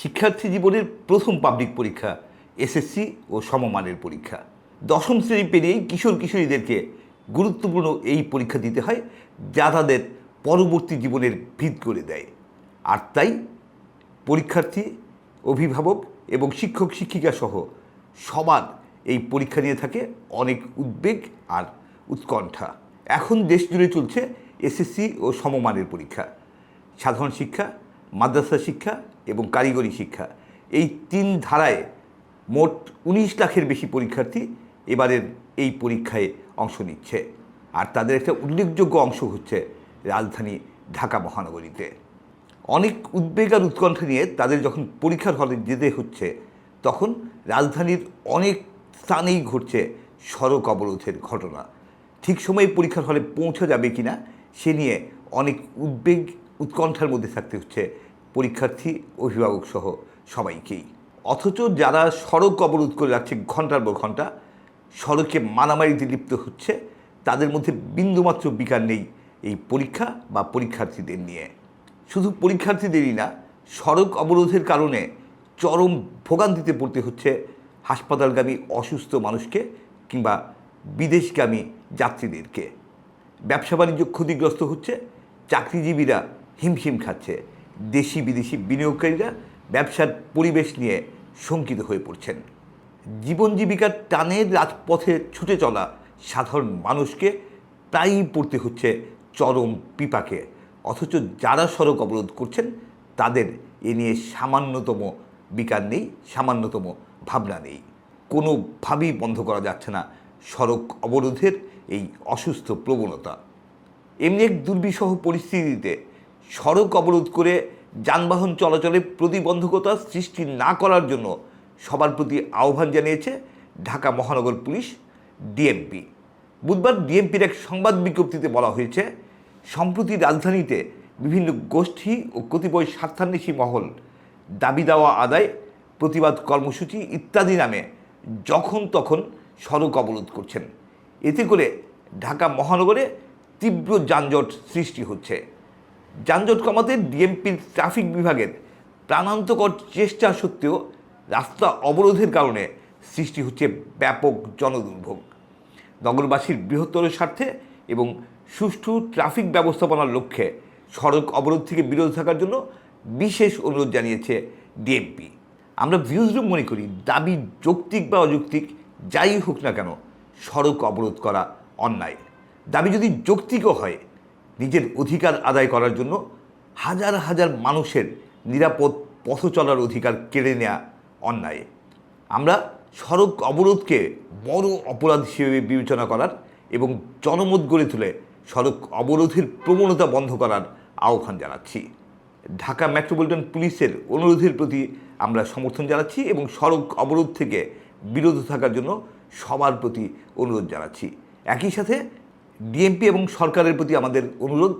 শিক্ষার্থী জীবনের প্রথম পাবলিক পরীক্ষা এসএসসি ও সমমানের পরীক্ষা। দশম শ্রেণি পেরিয়েই কিশোর কিশোরীদেরকে গুরুত্বপূর্ণ এই পরীক্ষা দিতে হয় যা তাদের পরবর্তী জীবনের ভিত করে দেয়। আর তাই পরীক্ষার্থী, অভিভাবক এবং শিক্ষক শিক্ষিকা সহ সবার এই পরীক্ষা নিয়ে থাকে অনেক উদ্বেগ আর উৎকণ্ঠা। এখন দেশ জুড়ে চলছে এসএসসি ও সমমানের পরীক্ষা। সাধারণ শিক্ষা মাদ্রাসা শিক্ষা এবং কারিগরি শিক্ষা। এই তিন ধারায় মোট উনিশ লাখের বেশি পরীক্ষার্থী এবারের এই পরীক্ষায় অংশ নিচ্ছে। আর তাদের একটা উল্লেখযোগ্য অংশ হচ্ছে রাজধানী ঢাকা মহানগরীতে। অনেক উদ্বেগ আর উৎকণ্ঠা নিয়ে তাদের যখন পরীক্ষার হলে যেতে হচ্ছে, তখন রাজধানীর অনেক স্থানেই ঘটছে সড়ক অবরোধের ঘটনা। ঠিক সময়ে পরীক্ষার হলে পৌঁছা যাবে কিনা, সে নিয়ে অনেক উদ্বেগ উৎকণ্ঠার মধ্যে থাকতে হচ্ছে পরীক্ষার্থী, অভিভাবক সহ সবাইকেই। অথচ যারা সড়ক অবরোধ করে রাখছে ঘণ্টার পর ঘণ্টা সড়কে মারামারিতে লিপ্ত হচ্ছে, তাদের মধ্যে বিন্দুমাত্র বিকার নেই এই পরীক্ষা বা পরীক্ষার্থীদের নিয়ে। শুধু পরীক্ষার্থীদেরই না, সড়ক অবরোধের কারণে চরম ভোগান্তিতে পড়তে হচ্ছে হাসপাতালগামী অসুস্থ মানুষকে কিংবা বিদেশগামী যাত্রীদেরকে। ব্যবসা বাণিজ্য ক্ষতিগ্রস্ত হচ্ছে, চাকরিজীবীরা হিমশিম খাচ্ছে। দেশি বিদেশি বিনিয়োগকারীরা ব্যবসার পরিবেশ নিয়ে শঙ্কিত হয়ে পড়ছেন। জীবন জীবিকার টানে রাজপথে ছুটে চলা সাধারণ মানুষকে প্রায়ই পড়তে হচ্ছে চরম পিপাকে। অথচ যারা সড়ক অবরোধ করছেন, তাদের এ নিয়ে সামান্যতম বিকার নেই, সামান্যতম ভাবনা নেই। কোনোভাবেই বন্ধ করা যাচ্ছে না সড়ক অবরোধের এই অসুস্থ প্রবণতা। এমনি এক দুর্বিষহ পরিস্থিতিতে সড়ক অবরোধ করে যানবাহন চলাচলে প্রতিবন্ধকতা সৃষ্টি না করার জন্য সবার প্রতি আহ্বান জানিয়েছে ঢাকা মহানগর পুলিশ, ডিএমপি। বুধবার ডিএমপির এক সংবাদ বিজ্ঞপ্তিতে বলা হয়েছে, সম্প্রতি রাজধানীতে বিভিন্ন গোষ্ঠী ও কতিপয় স্বার্থান্বেষী মহল দাবি দেওয়া আদায়, প্রতিবাদ কর্মসূচি ইত্যাদি নামে যখন তখন সড়ক অবরোধ করছেন। এতে করে ঢাকা মহানগরে তীব্র যানজট সৃষ্টি হচ্ছে। যানজট কমাতে ডিএমপির ট্রাফিক বিভাগের প্রাণান্তকর চেষ্টা সত্ত্বেও রাস্তা অবরোধের কারণে সৃষ্টি হচ্ছে ব্যাপক জনদুর্ভোগ। নগরবাসীর বৃহত্তর স্বার্থে এবং সুষ্ঠু ট্রাফিক ব্যবস্থাপনার লক্ষ্যে সড়ক অবরোধ থেকে বিরত থাকার জন্য বিশেষ অনুরোধ জানিয়েছে ডিএমপি। আমরা ভিউজরুম মনে করি, দাবি যৌক্তিক বা অযৌক্তিক, যাই হোক না কেন, সড়ক অবরোধ করা অন্যায়। দাবি যদি যৌক্তিকও হয় নিজের অধিকার আদায় করার জন্য হাজার হাজার মানুষের নিরাপদ পথ চলার অধিকার কেড়ে নেওয়া অন্যায়। আমরা সড়ক অবরোধকে বড় অপরাধ হিসেবে বিবেচনা করার এবং জনমত গড়ে তুলে সড়ক অবরোধের প্রবণতা বন্ধ করার আহ্বান জানাচ্ছি। ঢাকা মেট্রোপলিটন পুলিশের অনুরোধের প্রতি আমরা সমর্থন জানাচ্ছি এবং সড়ক অবরোধ থেকে বিরত থাকার জন্য সবার প্রতি অনুরোধ জানাচ্ছি। একই সাথে ডিএমপি এবং সরকারের প্রতি আমাদের অনুরোধ,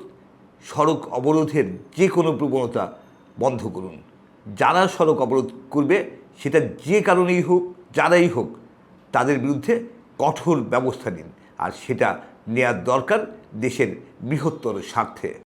সড়ক অবরোধের যে কোনো প্রবণতা বন্ধ করুন। যারা সড়ক অবরোধ করবে, সেটা যে কারণেই হোক, যারাই হোক, তাদের বিরুদ্ধে কঠোর ব্যবস্থা নিন। আর সেটা নেওয়ার দরকার দেশের বৃহত্তর স্বার্থে।